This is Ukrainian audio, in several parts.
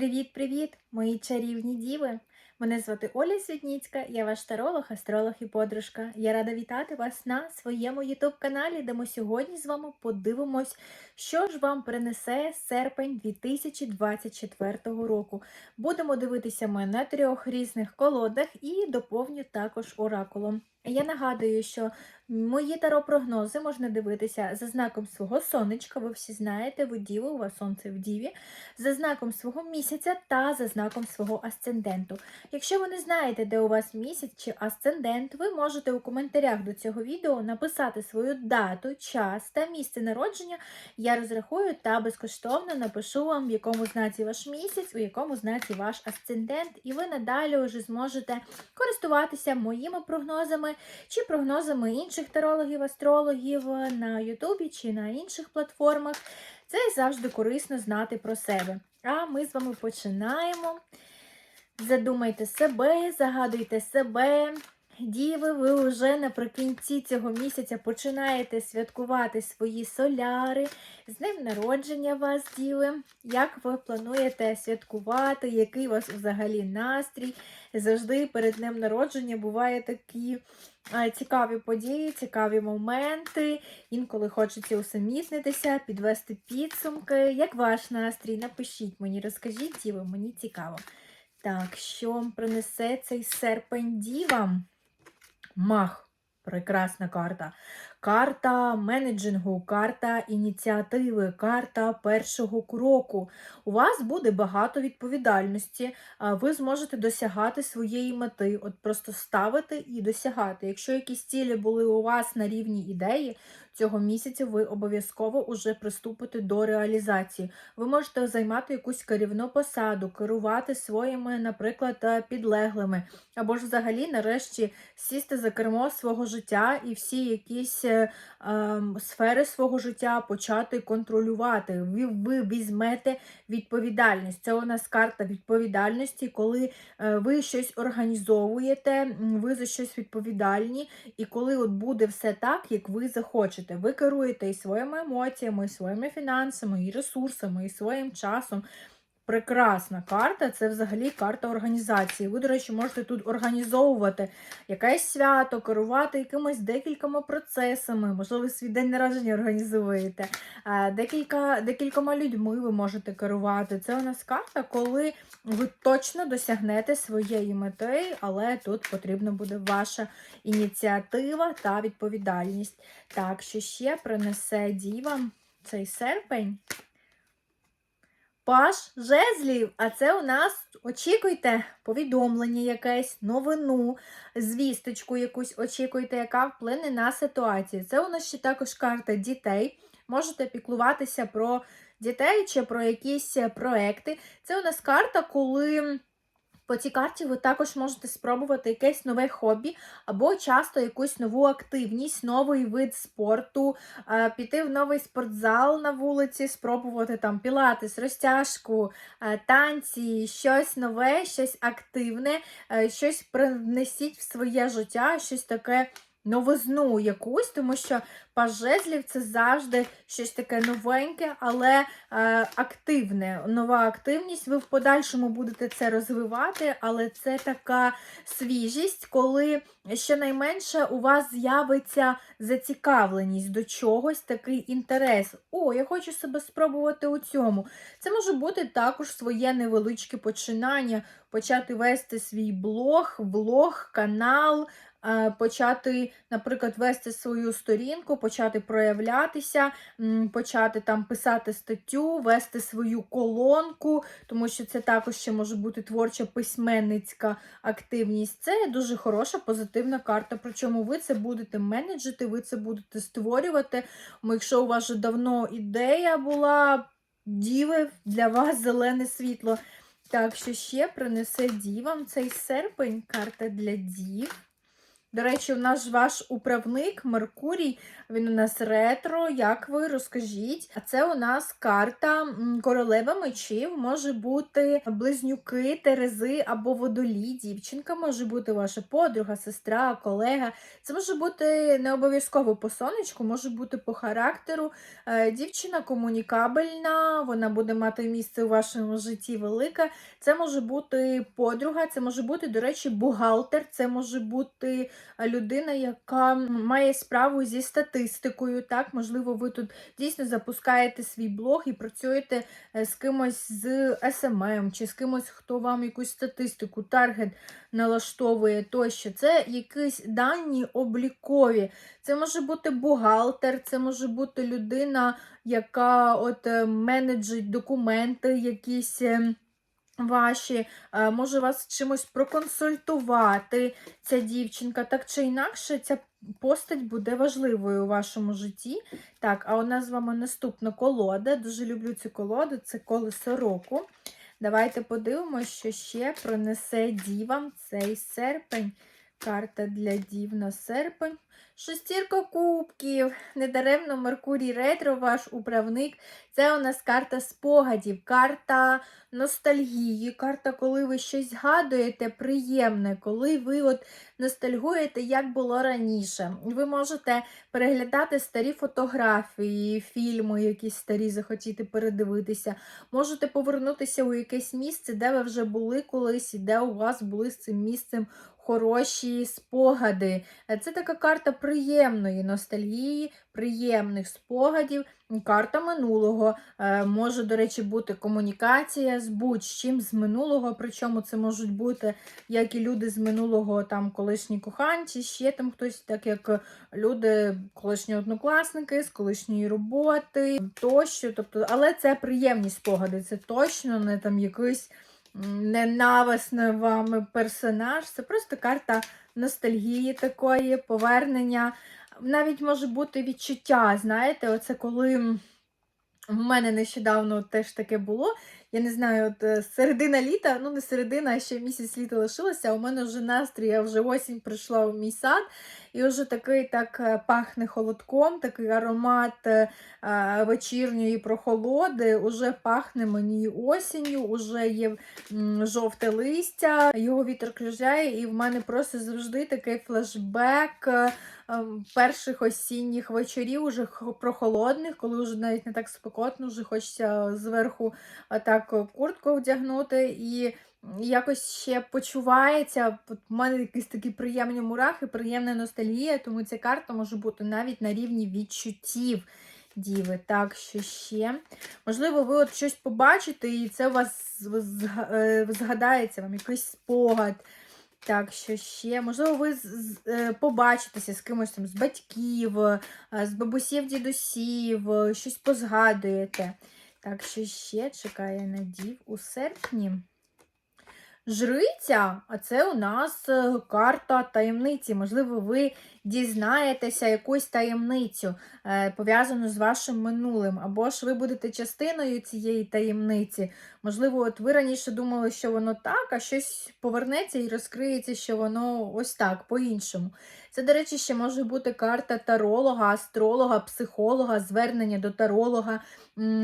Привіт-привіт, мої чарівні діви! Мене звати Оля Світніцька, я ваш таролог, астролог і подружка. Я рада вітати вас на своєму ютуб-каналі, де ми сьогодні з вами подивимось, що ж вам принесе серпень 2024 року. Будемо дивитися ми на трьох різних колодах і доповню також оракулом. Я нагадую, що мої таро-прогнози можна дивитися за знаком свого сонечка, ви всі знаєте, ви діви, у вас сонце в діві, за знаком свого місяця та за знаком свого асценденту. Якщо ви не знаєте, де у вас місяць чи асцендент, ви можете у коментарях до цього відео написати свою дату, час та місце народження. Я розрахую та безкоштовно напишу вам, в якому знаці ваш місяць, у якому знаці ваш асцендент, і ви надалі вже зможете користуватися моїми прогнозами чи прогнозами інших тарологів, астрологів на Ютубі чи на інших платформах. Це завжди корисно знати про себе. А ми з вами починаємо. Задумайте себе, загадуйте себе. Діви, ви вже наприкінці цього місяця починаєте святкувати свої соляри, з днем народження вас, діви. Як ви плануєте святкувати, який у вас взагалі настрій? Завжди перед днем народження бувають такі цікаві події, цікаві моменти. Інколи хочеться усамітнитися, підвести підсумки. Як ваш настрій? Напишіть мені, розкажіть, діви, мені цікаво. Так, що вам принесе цей серпень дівам? Мах. Прекрасна карта. Карта менеджингу, карта ініціативи, карта першого кроку. У вас буде багато відповідальності, ви зможете досягати своєї мети, от просто ставити і досягати. Якщо якісь цілі були у вас на рівні ідеї, цього місяця ви обов'язково вже приступите до реалізації. Ви можете займати якусь керівну посаду, керувати своїми, наприклад, підлеглими, або ж взагалі, нарешті, сісти за кермо свого життя і всі якісь е, е, сфери свого життя почати контролювати. Ви, ви візьмете відповідальність. Це у нас карта відповідальності, коли е, ви щось організовуєте, ви за щось відповідальні, і коли от буде все так, як ви захочете. Ви керуєте і своїми емоціями, і своїми фінансами, і ресурсами, і своїм часом. Прекрасна карта це взагалі карта організації. Ви, до речі, можете тут організовувати якесь свято, керувати якимось декількома процесами, можливо, свій день народження організуєте. Декілька, Декількома людьми ви можете керувати. Це у нас карта, коли ви точно досягнете своєї мети, але тут потрібна буде ваша ініціатива та відповідальність. Так, що ще принесе діва цей серпень? Паш жезлів, а це у нас очікуйте повідомлення якесь, новину, звісточку якусь очікуйте, яка вплине на ситуацію. Це у нас ще також карта дітей. Можете піклуватися про дітей чи про якісь проекти. Це у нас карта, коли. По цій карті ви також можете спробувати якесь нове хобі, або часто якусь нову активність, новий вид спорту, піти в новий спортзал на вулиці, спробувати там пілатес, розтяжку, танці, щось нове, щось активне, щось принесіть в своє життя, щось таке новизну якусь, тому що паж жезлів це завжди щось таке новеньке, але е, активне. Нова активність. Ви в подальшому будете це розвивати, але це така свіжість, коли щонайменше у вас з'явиться зацікавленість до чогось, такий інтерес. О, я хочу себе спробувати у цьому. Це може бути також своє невеличке починання, почати вести свій блог, влог, канал. Е, почати, наприклад, вести свою сторінку, почати проявлятися, почати там писати статтю, вести свою колонку, тому що це також ще може бути творча письменницька активність. Це дуже хороша, позитивна карта. Причому ви це будете менеджити, ви це будете створювати. Якщо у вас вже давно ідея була, діви для вас зелене світло. Так, що ще принесе дівам цей серпень, карта для дів. До речі, у нас ваш управник Меркурій, він у нас ретро. Як ви розкажіть? А це у нас карта королева мечів, може бути близнюки, терези або водолій. Дівчинка може бути ваша подруга, сестра, колега. Це може бути не обов'язково по сонечку, може бути по характеру. Е, Дівчина комунікабельна, вона буде мати місце у вашому житті велике. Це може бути подруга, це може бути, до речі, бухгалтер, це може бути людина, яка має справу зі статистикою. Так, можливо, ви тут дійсно запускаєте свій блог і працюєте е, з кимось з СММ, чи з кимось, хто вам якусь статистику, таргет налаштовує тощо. Це якісь дані облікові. Це може бути бухгалтер, це може бути людина, яка от е, менеджить документи, якісь. Ваші, е, може вас чимось проконсультувати, ця дівчинка. Так чи інакше, ця постать буде важливою у вашому житті. Так, а у нас з вами наступна колода. Дуже люблю цю колоду, це колесо року. Давайте подивимося, що ще пронесе дівам цей серпень. Карта для дів на серпень. Шестірка кубків. Недаремно Меркурій Ретро, ваш управник. Це у нас карта спогадів, карта ностальгії, карта, коли ви щось згадуєте, приємне, коли ви от ностальгуєте, як було раніше. Ви можете переглядати старі фотографії, фільми, якісь старі захотіти передивитися. Можете повернутися у якесь місце, де ви вже були колись, і де у вас були з цим місцем хороші спогади. Це така карта приємної ностальгії, приємних спогадів, карта минулого. Е, Може, до речі, бути комунікація з будь-чим з минулого, причому це можуть бути як і люди з минулого, там колишні коханці, ще там хтось, так як люди, колишні однокласники з колишньої роботи тощо. Тобто, але це приємні спогади, це точно не там якийсь ненависний вами персонаж. Це просто карта ностальгії такої, повернення. Навіть може бути відчуття, знаєте, оце коли в мене нещодавно теж таке було. Я не знаю, от е, середина літа, ну не середина, а ще місяць літа лишилося, у мене вже настрій, я вже осінь прийшла в мій сад, і вже такий так е, пахне холодком, такий аромат е, вечірньої прохолоди, уже пахне мені осінню, уже є жовте листя, його вітер кружляє, і в мене просто завжди такий флешбек. Е, ем, Перших осінніх вечорів, уже прохолодних, коли вже навіть не так спекотно, вже хочеться зверху так куртку вдягнути і якось ще почувається. В мене якісь такі приємні мурахи, приємна ностальгія, тому ця карта може бути навіть на рівні відчуттів. Діви, так, що ще. Можливо, ви от щось побачите, і це у вас е, згадається вам якийсь спогад. Так, що ще? Можливо, ви з- з- е, побачитеся з кимось там з батьків, е, з бабусів, дідусів, е, щось позгадуєте. Так, що ще чекає на дів у серпні. Жриця, а це у нас е, карта таємниці. Можливо, ви дізнаєтеся якусь таємницю, е, пов'язану з вашим минулим, або ж ви будете частиною цієї таємниці. Можливо, от ви раніше думали, що воно так, а щось повернеться і розкриється, що воно ось так, по-іншому. Це, до речі, ще може бути карта таролога, астролога, психолога, звернення до таролога,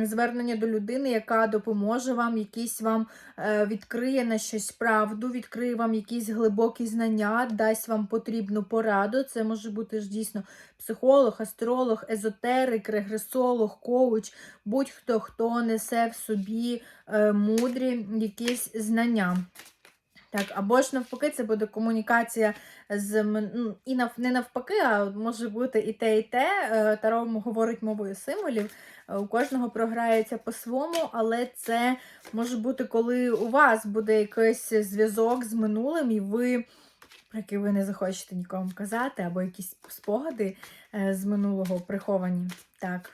звернення до людини, яка допоможе вам, якісь вам е, відкриє на щось правду, відкриє вам якісь глибокі знання, дасть вам потрібну пораду. Це може бути ж дійсно психолог, астролог, езотерик, регресолог, коуч, будь-хто, хто несе в собі е, мудрі якісь знання. Так, або ж навпаки, це буде комунікація з ну, і нав, не навпаки, а може бути і те, і те. Е, Таро говорить мовою символів. Е, У кожного програється по-своєму, але це може бути, коли у вас буде якийсь зв'язок з минулим, і ви, про який ви не захочете нікому казати, або якісь спогади е, з минулого приховані. Так.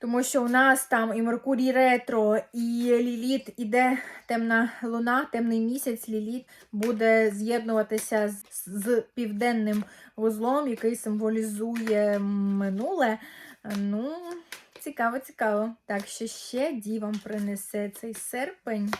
Тому що у нас там і Меркурій ретро, і Ліліт іде темна луна, темний місяць. Ліліт буде з'єднуватися з, з південним вузлом, який символізує минуле. Ну, цікаво, цікаво. Так, що ще дівам принесе цей серпень.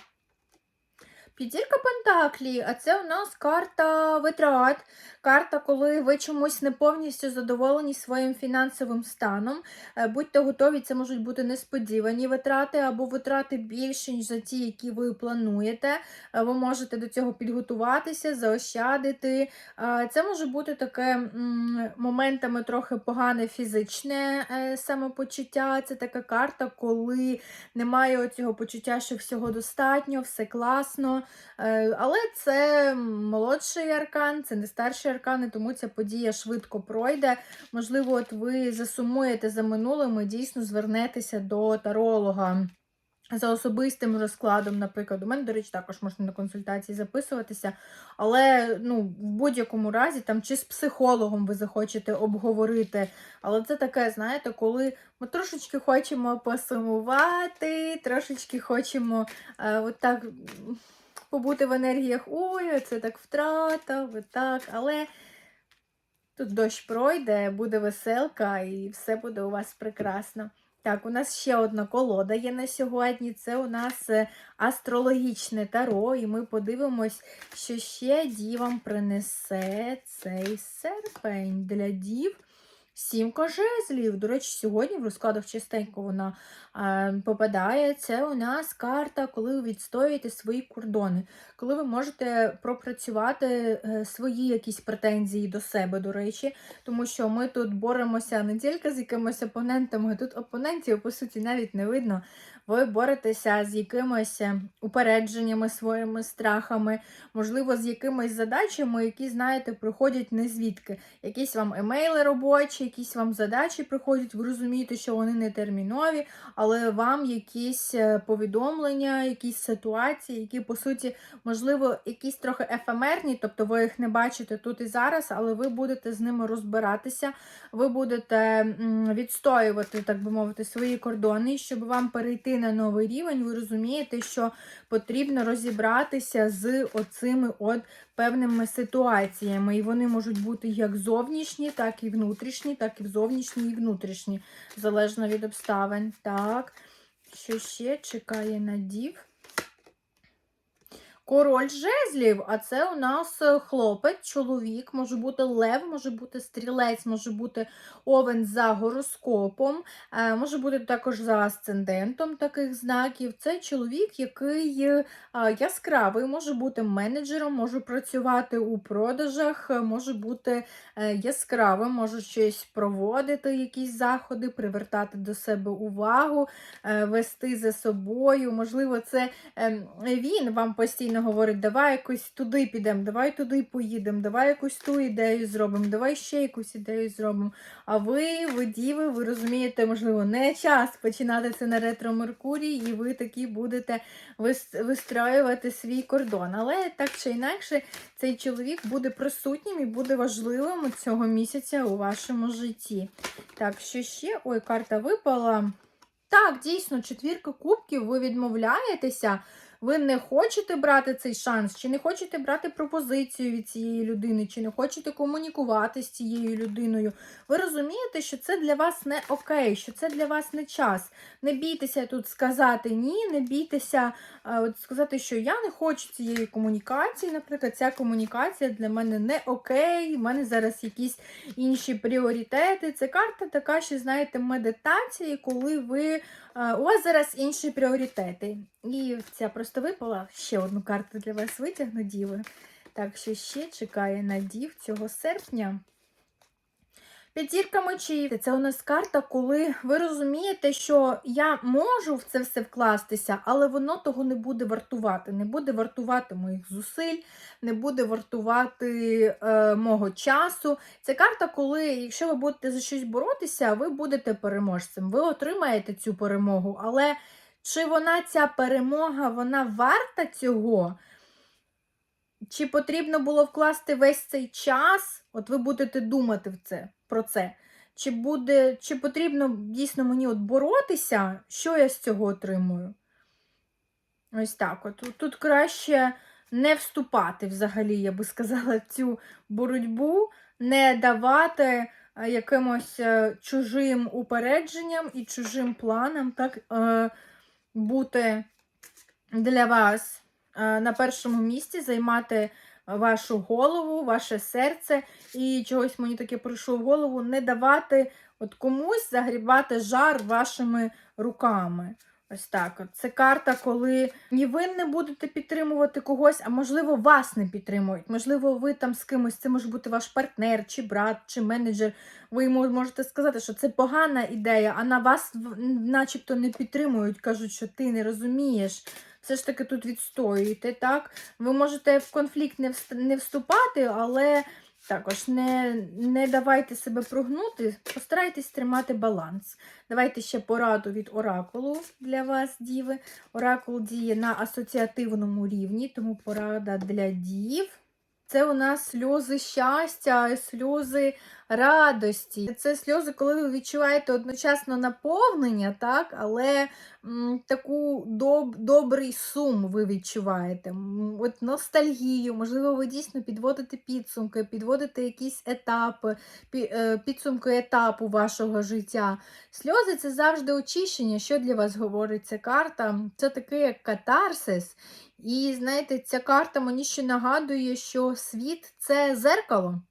П'ятірка Пентаклі, а це у нас карта витрат. Карта, коли ви чомусь не повністю задоволені своїм фінансовим станом. Е, Будьте готові, це можуть бути несподівані витрати або витрати більше, ніж за ті, які ви плануєте. Е, Ви можете до цього підготуватися, заощадити. Е, Це може бути таке моментами трохи погане фізичне самопочуття. Це така карта, коли немає оцього почуття, що всього достатньо, все класно. Е, Але це молодший аркан, це не старший аркан, тому ця подія швидко пройде. Можливо, от ви засумуєте за минулим і дійсно звернетеся до таролога. За особистим розкладом, наприклад, у мене, до речі, також можна на консультації записуватися, але ну, в будь-якому разі, там чи з психологом ви захочете обговорити. Але це таке, знаєте, коли ми трошечки хочемо посумувати, трошечки хочемо е, от побути в енергіях, ой, це так втрата, так, але тут дощ пройде, буде веселка і все буде у вас прекрасно. Так, у нас ще одна колода є на сьогодні. Це у нас е, астрологічне таро, і ми подивимось, що ще дівам принесе цей серпень для дів. Сімка жезлів. До речі, сьогодні в розкладах частенько вона е, попадає. Це у нас карта, коли ви відстоюєте свої кордони, коли ви можете пропрацювати е, свої якісь претензії до себе, до речі, тому що ми тут боремося не тільки з якимись опонентами, тут опонентів, по суті, навіть не видно. Ви боретеся з якимись е, упередженнями, своїми страхами, можливо, з якимись задачами, які, знаєте, приходять не звідки. Якісь вам емейли робочі, якісь вам задачі приходять, ви розумієте, що вони не термінові, але вам якісь е, повідомлення, якісь ситуації, які, по суті, можливо, якісь трохи ефемерні, тобто ви їх не бачите тут і зараз, але ви будете з ними розбиратися, ви будете відстоювати, так би мовити, свої кордони, щоб вам перейти на новий рівень, ви розумієте, що потрібно розібратися з оцими от певними ситуаціями. І вони можуть бути як зовнішні, так і внутрішні, так і зовнішні і внутрішні, залежно від обставин. Так, що ще чекає на дів? Король жезлів, а це у нас е, хлопець, чоловік, може бути лев, може бути стрілець, може бути овен за гороскопом, е, може бути також за асцендентом таких знаків. Це чоловік, який е, яскравий, може бути менеджером, може працювати у продажах, може бути яскравим, може щось проводити, якісь заходи, привертати до себе увагу, вести за собою. Можливо, це ем, він вам постійно говорить, давай якось туди підемо, давай туди поїдемо, давай якусь ту ідею зробимо, давай ще якусь ідею зробимо. А ви, ви діви, ви розумієте, можливо, не час починати це на ретро Меркурій, і ви такі будете вис- вистроювати свій кордон. Але так чи інакше, цей чоловік буде присутнім і буде важливим цього місяця у вашому житті. Так, що ще? Ой, карта випала. Так, дійсно, четвірка кубків, ви відмовляєтеся, ви не хочете брати цей шанс, чи не хочете брати пропозицію від цієї людини, чи не хочете комунікувати з цією людиною. Ви розумієте, що це для вас не окей, що це для вас не час. Не бійтеся тут сказати ні, не бійтеся е, от сказати, що я не хочу цієї комунікації. Наприклад, ця комунікація для мене не окей, в мене зараз якісь інші пріоритети. Це карта така, що, знаєте, медитації, коли ви, е, у вас зараз інші пріоритети. І ця просто випала ще одну карту для вас витягну, діви. Так, що ще чекає на дів цього серпня. П'ятірка мечів. Це у нас карта, коли ви розумієте, що я можу в це все вкластися, але воно того не буде вартувати. Не буде вартувати моїх зусиль, не буде вартувати е, мого часу. Це карта, коли, якщо ви будете за щось боротися, ви будете переможцем. Ви отримаєте цю перемогу, але чи вона ця перемога, вона варта цього? Чи потрібно було вкласти весь цей час? От ви будете думати в це, про це. Чи буде, чи потрібно дійсно мені от боротися, що я з цього отримую? Ось так. От тут, краще не вступати взагалі, я би сказала, в цю боротьбу, не давати е, якимось е, чужим упередженням і чужим планам так, е, бути для вас е, на першому місці займати вашу голову, ваше серце. І чогось мені таке прийшло в голову не давати от комусь загрібати жар вашими руками. Ось так. Це карта, коли ні ви не будете підтримувати когось, а можливо, вас не підтримують. Можливо, ви там з кимось, це може бути ваш партнер, чи брат, чи менеджер. Ви йому можете сказати, що це погана ідея, а на вас начебто не підтримують, кажуть, що ти не розумієш. Все ж таки тут відстоюєте, так? Ви можете в конфлікт не вступати, але також не, не давайте себе прогнути, постарайтесь тримати баланс. Давайте ще пораду від оракулу для вас, діви. Оракул діє на асоціативному рівні, тому порада для дів. Це у нас сльози щастя, сльози радості. Це сльози, коли ви відчуваєте одночасно наповнення, так, але м, таку доб, добрий сум ви відчуваєте. От ностальгію, можливо, ви дійсно підводите підсумки, підводите якісь етапи, е, підсумки етапу вашого життя. Сльози це завжди очищення. Що для вас говорить ця карта? Це такий як катарсис. І знаєте, ця карта мені ще нагадує, що світ це зеркало.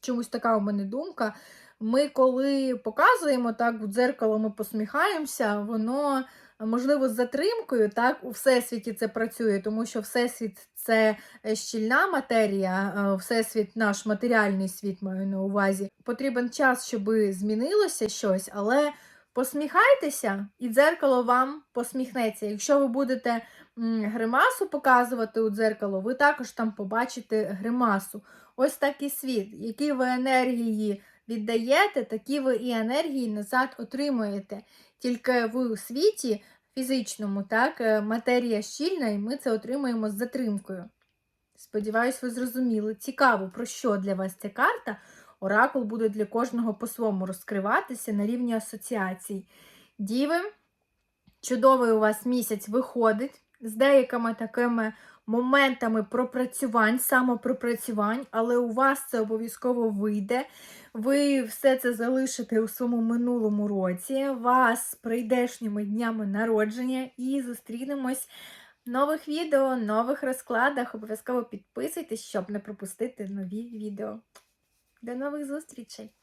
Чомусь така у мене думка. Ми, коли показуємо так, в дзеркало ми посміхаємося, воно, можливо, з затримкою, так, у всесвіті це працює, тому що всесвіт це е, щільна матерія, е, всесвіт, наш матеріальний світ маю на увазі. Потрібен час, щоб змінилося щось, але посміхайтеся, і дзеркало вам посміхнеться. Якщо ви будете гримасу показувати у дзеркало, ви також там побачите гримасу. Ось такий світ, які ви енергії віддаєте, такі ви і енергії назад отримуєте. Тільки ви у світі фізичному, так, е, матерія щільна, і ми це отримуємо з затримкою. Сподіваюсь, ви зрозуміли. Цікаво, про що для вас ця карта. Оракул буде для кожного по-своєму розкриватися на рівні асоціацій. Діви, чудовий у вас місяць виходить з деякими такими моментами пропрацювань, самопропрацювань, але у вас це обов'язково вийде. Ви все це залишите у своєму минулому році, вас з прийдешніми днями народження і зустрінемось в нових відео, нових розкладах. Обов'язково підписуйтесь, щоб не пропустити нові відео. До нових зустрічей!